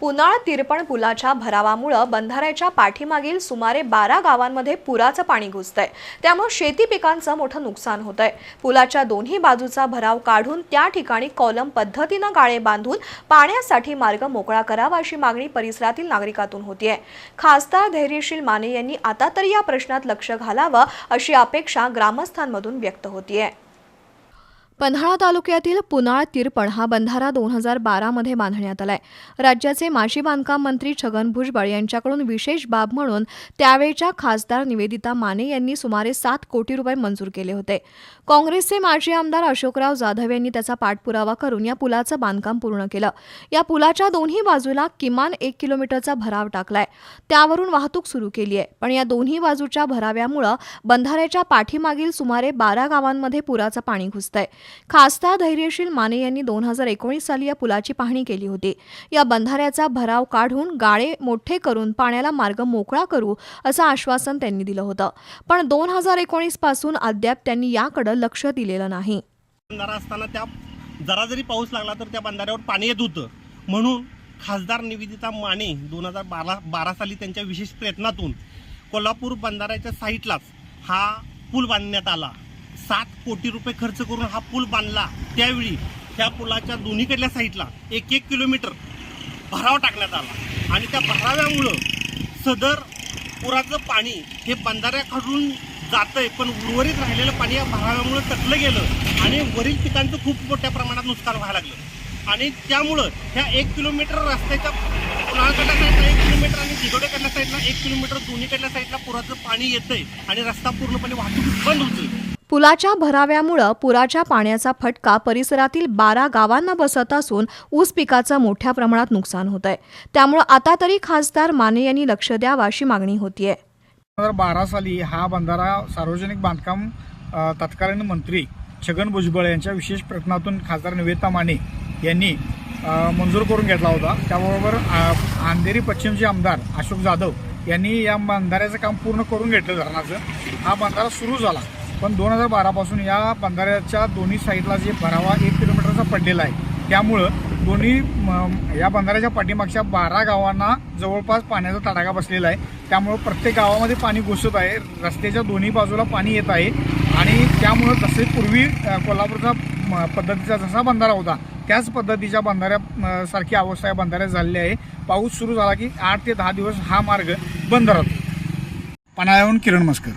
पुनाळ तिरपण पुलाच्या भरावामुळं बंधाऱ्याच्या पाठीमागील सुमारे बारा गावांमध्ये पुराचं पाणी घुसतंय. त्यामुळे शेती पिकांचं मोठं नुकसान होतंय. पुलाच्या दोन्ही बाजूचा भराव काढून त्या ठिकाणी कॉलम पद्धतीनं गाळे बांधून पाण्यासाठी मार्ग मोकळा करावा अशी मागणी परिसरातील नागरिकातून होतीये. खासदार धैर्यशील माने यांनी आता तरी या प्रश्नात लक्ष घालावं अशी अपेक्षा ग्रामस्थांमधून व्यक्त होतीये. पन्हाळा तालुक्यातील पुनाळ तिरपण हा बंधारा दोन हजार बारामध्ये बांधण्यात आलाय. राज्याचे माजी बांधकाम मंत्री छगन भुजबळ यांच्याकडून विशेष बाब म्हणून त्यावेळच्या खासदार निवेदिता माने यांनी सुमारे सात कोटी रुपये मंजूर केले होते. काँग्रेसचे माजी आमदार अशोकराव जाधव यांनी त्याचा पाठपुरावा करून या पुलाचं बांधकाम पूर्ण केलं. या पुलाच्या दोन्ही बाजूला किमान एक किलोमीटरचा भराव टाकलाय. त्यावरून वाहतूक सुरू केली आहे. पण या दोन्ही बाजूच्या भराव्यामुळं बंधाऱ्याच्या पाठीमागील सुमारे बारा गावांमध्ये पुराचं पाणी घुसतंय. खासदार धैर्यशील माने यांनी दोन हजार एकोणीस साली या पुलाची पाहणी केली होती. या बंधाऱ्याचा भराव काढून गाळे मोठे करून पाण्याला मार्ग मोकळा करू असं आश्वासन त्यांनी दिलं होतं. पण दोन हजार एकोणीसपासून अद्याप त्यांनी याकडे लक्ष दिलेलं नाही. बंधारा असताना त्या जरा जरी पाऊस लागला तर त्या बंधाऱ्यावर पाणी येत होतं. म्हणून खासदार निवेदिता माने दोन हजार बारा बारा साली त्यांच्या विशेष प्रयत्नातून कोल्हापूर बंधाऱ्याच्या साईटलाच हा पूल बांधण्यात आला. सात कोटी रुपये खर्च करून हा पूल बांधला. त्यावेळी त्या पुलाच्या दोन्हीकडल्या साईडला एक एक किलोमीटर भराव टाकण्यात आला. आणि त्या भराव्यामुळं सदर पुराचं पाणी हे बंधाऱ्याकडून आहे पण उर्वरित राहिलेलं पाणी या भराव्यामुळं तटलं गेलं आणि वरील पिकांचं खूप मोठ्या प्रमाणात नुकसान व्हायला लागलं. आणि त्यामुळं ह्या एक किलोमीटर रस्त्याच्या पुलाकडल्या साईडला एक किलोमीटर आणि दिगोडेकडल्या साईडला एक किलोमीटर दोन्हीकडल्या साईडला पुराचं पाणी येतंय आणि रस्ता पूर्णपणे वाहतूक बंद होतोय. पुलाच्या भराव्यामुळं पुराच्या पाण्याचा फटका परिसरातील बारा गावांना बसत असून ऊस पिकाचं मोठ्या प्रमाणात नुकसान होत आहे त्यामुळं आता तरी खासदार माने यांनी लक्ष द्यावं अशी मागणी होतीये. दोन हजार बारा साली हा बंधारा सार्वजनिक बांधकाम तत्कालीन मंत्री छगन भुजबळ यांच्या विशेष प्रयत्नातून खासदार निवेदिता माने यांनी मंजूर करून घेतला होता. त्याबरोबर अंधेरी पश्चिमचे आमदार अशोक जाधव यांनी या बंधाऱ्याचं काम पूर्ण करून घेतलं धरणाचं. हा बंधारा सुरू झाला. पण दोन हजार बारापासून या बंधाऱ्याच्या दोन्ही साईडला जे भरावा एक किलोमीटरचा पडलेला आहे. त्यामुळं दोन्ही या बंधाऱ्याच्या पाठीमागच्या बारा गावांना जवळपास पाण्याचा तडाखा बसलेला आहे. त्यामुळं प्रत्येक गावामध्ये पाणी घुसत आहे. रस्त्याच्या दोन्ही बाजूला पाणी येत आहे. आणि त्यामुळं जसे पूर्वी कोल्हापूरचा म, पद्धतीचा जसा बंधारा होता त्याच पद्धतीच्या बंधाऱ्या सारखी अवस्था या बंधाऱ्यात झालेली आहे. पाऊस सुरू झाला की आठ ते दहा दिवस हा मार्ग बंद राहतो. पणायाहून किरण मस्कर.